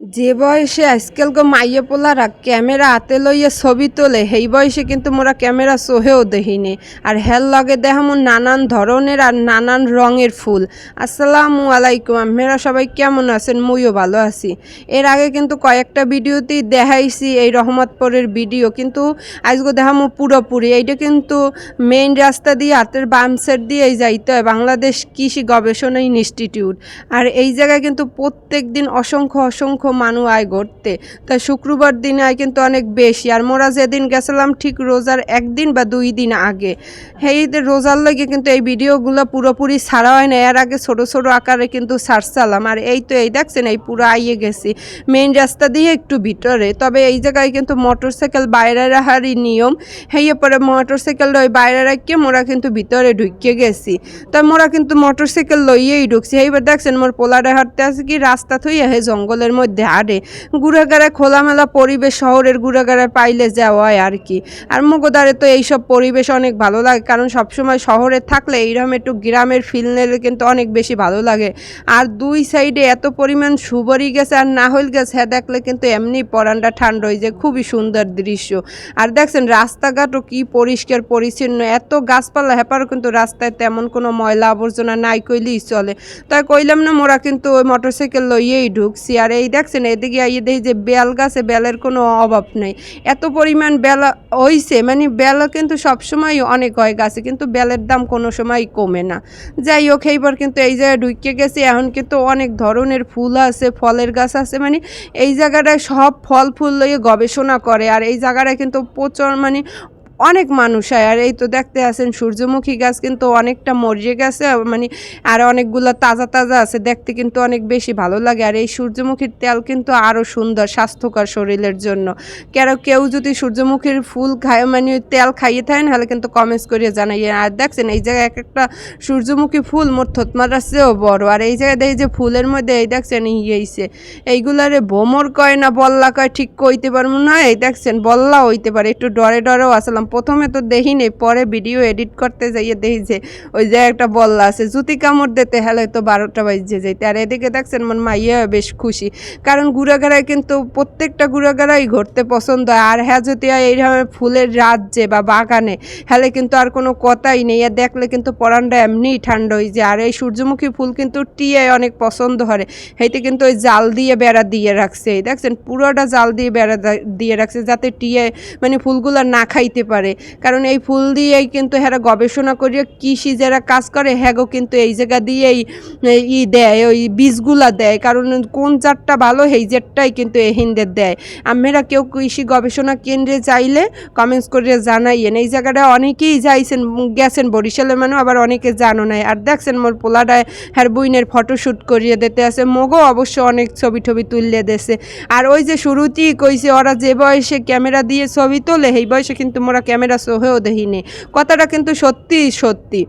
যে বয়সে আজকাল গো মাইয়া পোলারা ক্যামেরা হাতে লইয়া ছবি তোলে, সেই বয়সে কিন্তু মোরা ক্যামেরা সোহেও দেখিনি। আর হেল লগে দেখামু নানান ধরনের আর নানান রঙের ফুল। আসসালামু আলাইকুম, আপনারা সবাই কেমন আছেন? মুইও ভালো আছি। এর আগে কিন্তু কয়েকটা ভিডিওতেই দেখাইছি এই রহমতপুরের ভিডিও, কিন্তু আজকে দেখামু পুরোপুরি। এইটা কিন্তু মেইন রাস্তা দিয়ে, হাতের বাম সাইড দিয়েই যাইতে হয়, বাংলাদেশ কৃষি গবেষণা ইনস্টিটিউট। আর এই জায়গায় কিন্তু প্রত্যেক দিন অসংখ্য অসংখ্য মানুষ আয় ঘুরতে তাই শুক্রবার দিনে আয় কিন্তু অনেক বেশি। আর মোরা যেদিন গেছিলাম ঠিক রোজার একদিন বা দুই দিন আগে। সেই রোজার লাগে কিন্তু এই ভিডিওগুলো পুরোপুরি ছাড়া হয় না। এর আগে ছোট ছোট আকারে কিন্তু ছাড়ছিলাম। আর এই তো এই দেখছেন, এই পুরো আইয়ে গেছি। মেইন রাস্তা দিয়ে একটু ভিতরে। তবে এই জায়গায় কিন্তু মোটর সাইকেল বাইরে রাখারই নিয়ম। হেয়ে পরে মোটর সাইকেল ওই বাইরে রাখিয়ে মোরা কিন্তু ভিতরে ঢুকিয়ে গেছি। তা মোরা কিন্তু মোটর সাইকেল লইয়েই ঢুকছি। এইবার দেখছেন, মোর পোলারে হাঁটতে আছে কি? রাস্তা থইয়া হে জঙ্গলের মধ্যে। হাঁটে। ঘুরাঘাড়া খোলামেলা পরিবেশ শহরের ঘুরাঘাড়ায় পাইলে যাওয়ায় আর কি। আর মুগোদারে তো এইসব পরিবেশ অনেক ভালো লাগে, কারণ সবসময় শহরে থাকলে এইরকম একটু গ্রামের ফিল নিলে কিন্তু অনেক বেশি ভালো লাগে। আর দুই সাইডে এত পরিমাণ সুবরি গেছে আর না হইল গেছে হ্যাঁ দেখলে কিন্তু এমনি পরানটা ঠান্ডা হয়ে যায়, খুবই সুন্দর দৃশ্য। আর দেখছেন রাস্তাঘাটও কি পরিষ্কার, পরিচ্ছন্ন, এত গাছপালা হেপারও কিন্তু রাস্তায় তেমন কোনো ময়লা আবর্জনা নাই কইলেই চলে। তাই কইলাম না, মোরা কিন্তু ওই মোটরসাইকেল লইয়েই ঢুকছি। আর এই দেখছেন, এদিকে আইয়ে দেখি যে বেল গাছে বেলের কোনো অভাব নেই। এত পরিমাণ বেলা হইছে মানে বেলা কিন্তু সবসময় অনেক হয় গাছে, কিন্তু বেলের দাম কোনো সময় কমে না। যাই হোক, এইবার কিন্তু এই জায়গায় ঢুকে গেছে, এখন কিন্তু অনেক ধরনের ফুল আছে, ফলের গাছ আছে মানে এই জায়গাটায় সব ফল ফুল লইয়ে গবেষণা করে, আর এই জায়গাটায় কিন্তু প্রচুর মানে অনেক মানুষ হয়। আর এই তো দেখতে আছেন সূর্যমুখী গাছ কিন্তু অনেকটা মরিয়ে গেছে মানে আর অনেকগুলো তাজা তাজা আছে, দেখতে কিন্তু অনেক বেশি ভালো লাগে। আর এই সূর্যমুখীর তেল কিন্তু আরও সুন্দর, স্বাস্থ্যকর শরীরের জন্য। কেন কেউ যদি সূর্যমুখীর ফুল খায় মানে তেল খাইয়ে থাকেন, তাহলে কিন্তু কমেন্টস করিয়ে জানাইয়ে আর দেখছেন, এই জায়গায় এক একটা সূর্যমুখী ফুল মোট থতমারার চেয়েও বড়। আর এই জায়গায় দেখি যে ফুলের মধ্যে এই দেখছেন ইয়েছে এইগুলারে ভোমর কয় না, বল্লা কয়, ঠিক কইতে পারব না। এই দেখছেন বল্লা হইতে পারে, একটু ডরে ডরেও আসলাম প্রথমে তো দেখি নেই পরে ভিডিও এডিট করতে যাইয়ে দেখি যে ওই যে একটা বল্লা আছে, জুতি কামড় দিতে হেলে তো বারোটা বাজে যাইতে। আর এদিকে দেখছেন আমার মাইয়া বেশ খুশি, কারণ ঘুরাঘাড়ায় কিন্তু প্রত্যেকটা ঘুরাঘাড়াই ঘুরতে পছন্দ হয়। আর হ্যাঁ যদি এইভাবে ফুলের রাজ্যে বা বাগানে, হেলে কিন্তু আর কোনো কথাই নেই। আর দেখলে কিন্তু পরানটা এমনিই ঠান্ডা হয়ে যায়। আর এই সূর্যমুখী ফুল কিন্তু টিয়ে অনেক পছন্দ করে সেইতে কিন্তু ওই জাল দিয়ে বেড়া দিয়ে রাখছে। দেখছেন, পুরোটা জাল দিয়ে বেড়া দিয়ে রাখছে যাতে টিয়ে মানে ফুলগুলো না খাইতে পারে। কারণ এই ফুল দিয়েই কিন্তু হ্যাঁ গবেষণা করিয়ে কৃষি যারা কাজ করে হ্যাগো কিন্তু এই জায়গা দিয়েই ই দেয়, ওই বীজগুলা দেয়। কারণ কোন জাতটা ভালো, সেই জাতটাই কিন্তু হিন্দের দেয়। আমরা কেউ কৃষি গবেষণা কেন্দ্রে চাইলে কমেন্টস করে জানাইয়েন। এই জায়গাটা অনেকেই যাইছেন, গেছেন বরিশালে মানুষ আবার অনেকে জানো নাই। আর দেখছেন মোর পোলাডায় হ্যার বইনের ফটোশ্যুট করিয়ে দিতে আছে। মগও অবশ্য অনেক ছবি টবি তুললে দেছে আর ওই যে শুরুতেই কইছে, ওরা যে বয়সে ক্যামেরা দিয়ে ছবি তোলে, সেই বয়সে কিন্তু মোরা ক্যামেরা সোহেও দেখিনি। কথাটা কিন্তু সত্যি সত্যি।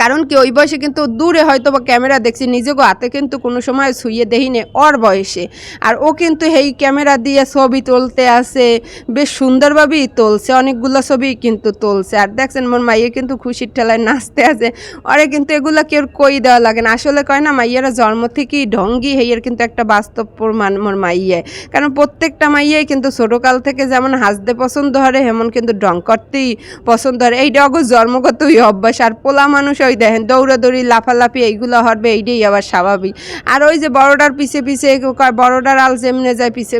কারণ কি, ওই বয়সে কিন্তু দূরে হয়তো বা ক্যামেরা দেখছি নিজেকে হাতে কিন্তু কোনো সময় শুয়ে দেহিনে ওর বয়সে। আর ও কিন্তু এই ক্যামেরা দিয়ে ছবি তুলতে আসে, বেশ সুন্দরভাবেই তুলছে, অনেকগুলো ছবি কিন্তু তুলছে। আর দেখছেন, মোর মাইয়ে কিন্তু খুশির ঠেলায় নাচতে আছে ওরে কিন্তু এগুলো কেউ কই দেওয়া লাগে না। আসলে কয় না, মাইয়েরা জন্ম থেকেই ঢঙ্গি হেয়ের কিন্তু একটা বাস্তব প্রমাণ মোর মাইয়ে কারণ প্রত্যেকটা মাইয়াই কিন্তু ছোটোকাল থেকে যেমন হাসতে পছন্দ করে, হেমন কিন্তু ডং করতেই পছন্দ করে। এইটা অগো জন্মগতই অভ্যাস। আর পোলা মানুষ ওই দেখেন, দৌড়াদৌড়ি, লাফালাফি, এইগুলো হরবে এইটাই আবার স্বাভাবিক। আর ওই যে বড়টার পিছে পিছে বড়টার আল যেমনে যায়, পিছে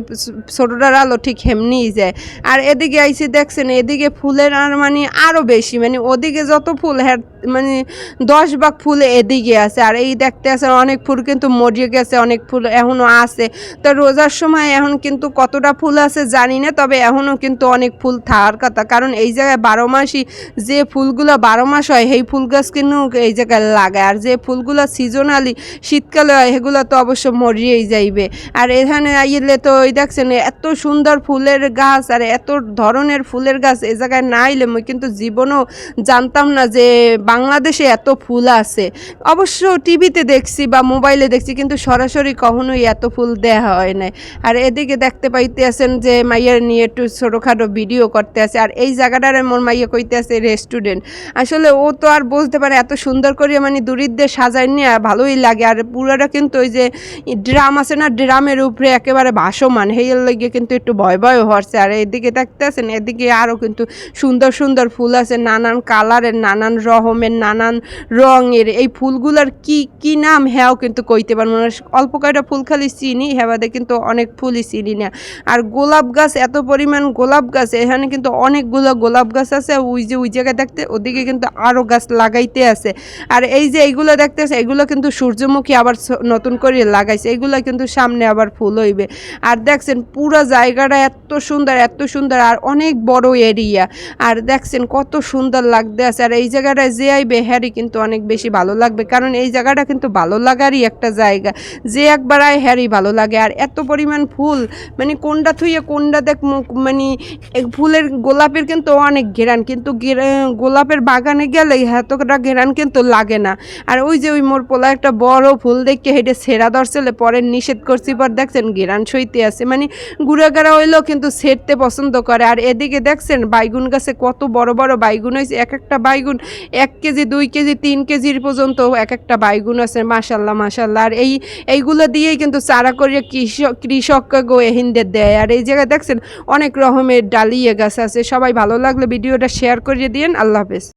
ছোটোটার আলো ঠিক হেমনিই যায়। আর এদিকে আইসি দেখছেন, এদিকে ফুলের আর মানে আরও বেশি। মানে ওদিকে যত ফুল হ্যাঁ মানে দশ ভাগ ফুল এদিকে আছে। আর এই দেখতে আছে, অনেক ফুল কিন্তু মরিয়ে গেছে, অনেক ফুল এখনও আছে। তো রোজার সময় এখন কিন্তু কতটা ফুল আছে জানি না, তবে এখনও কিন্তু অনেক ফুল থাকার কথা। কারণ এই জায়গায় বারো মাসই যে ফুলগুলো বারো মাস হয়, সেই ফুল গাছ কিন্তু এই জায়গায় লাগায়। আর যে ফুলগুলো সিজনালি শীতকালে হয়, সেগুলো তো অবশ্য মরিয়েই যাইবে। আর এখানে আইলে তো ওই দেখছেন, এত সুন্দর ফুলের গাছ আর এত ধরনের ফুলের গাছ এ জায়গায় না আইলে মুই কিন্তু জীবনেও জানতাম না যে বাংলাদেশে এত ফুল আছে। অবশ্য টিভিতে দেখছি বা মোবাইলে দেখছি, কিন্তু সরাসরি কখনোই এত ফুল দেওয়া হয় নাই। আর এদিকে দেখতে পাইতে আছেন যে মাইয়ার নিয়ে একটু ছোটোখাটো ভিডিও করতে আছে। আর এই জায়গাটারে মোর মাইয়া কইতে আছে রেস্টুরেন্ট আসলে ও তো আর বলতে পারে এত সুন্দর করে মানে দূরিত দিয়ে সাজায় নিয়ে ভালোই লাগে। আর পুরাটা কিন্তু ওই যে ড্রাম আছে না, ড্রামের উপরে একেবারে ভাসমান। সেই লেগে কিন্তু একটু ভয় ভয় হচ্ছে। আর এদিকে দেখতে আছেন, এদিকে আরও কিন্তু সুন্দর সুন্দর ফুল আছে, নানান কালারের, নানান রকমের নানান রঙের। এই ফুলগুলোর কি কি নাম হ্যাঁও কিন্তু কইতে পারব না। অল্প কয়টা ফুল খালি চিনি, হেবাদে কিন্তু অনেক ফুলই চিনি না। আর গোলাপ গাছ, এত পরিমাণ গোলাপ গাছ, এখানে কিন্তু অনেকগুলো গোলাপ গাছ আছে। ওই যে ওই জায়গায় দেখতে, ওদিকে কিন্তু আরও গাছ লাগাইতে আছে। আর এই যে এইগুলো দেখতেছে, এগুলো কিন্তু সূর্যমুখী আবার নতুন করে লাগাইছে। এগুলো কিন্তু সামনে আবার ফুল হইবে। আর দেখছেন পুরো জায়গাটা এত সুন্দর এত সুন্দর আর অনেক বড় এরিয়া। আর দেখছেন কত সুন্দর লাগতে আছে। আর এই জায়গাটায় যে আইবে হ্যারি কিন্তু অনেক বেশি ভালো লাগবে। কারণ এই জায়গাটা কিন্তু ভালো লাগারই একটা জায়গা। যে একবার আয় হ্যারি ভালো লাগে। আর এত পরিমাণ ফুল মানে কোনটা থুইয়ে কোনটা দেখ মানে ফুলের গোলাপের কিন্তু অনেক ঘেরান। কিন্তু গোলাপের বাগানে গেলে এতটা ঘেরান কিন্তু লাগে না। আর ওই যে ওই মোর পোলা একটা বড় ফুল দেখে হেঁটে সেরা ধরছিলে পরে নিষেধ করছি, পর দেখছেন ঘেরান সইতে আছে। মানে গুড়াগাড়া হইলেও কিন্তু সেরতে পছন্দ করে। আর এদিকে দেখছেন বাইগুন গাছে কত বড় বড় বাইগুন হয়েছে এক একটা বাইগুন এক কেজি, দুই কেজি, তিন কেজির পর্যন্ত এক একটা বাইগুন আছে। মাসাল্লাহ মাসাল্লাহ আর এই, এইগুলো দিয়েই কিন্তু চারা করে কৃষক, কৃষককে গো হিন্দে দেয়। আর এই জায়গায় দেখছেন অনেক রকমের ডালিয়ে গাছ আছে। সবাই ভালো লাগলে ভিডিওটা শেয়ার করিয়ে দিন আল্লাহ হাফেজ।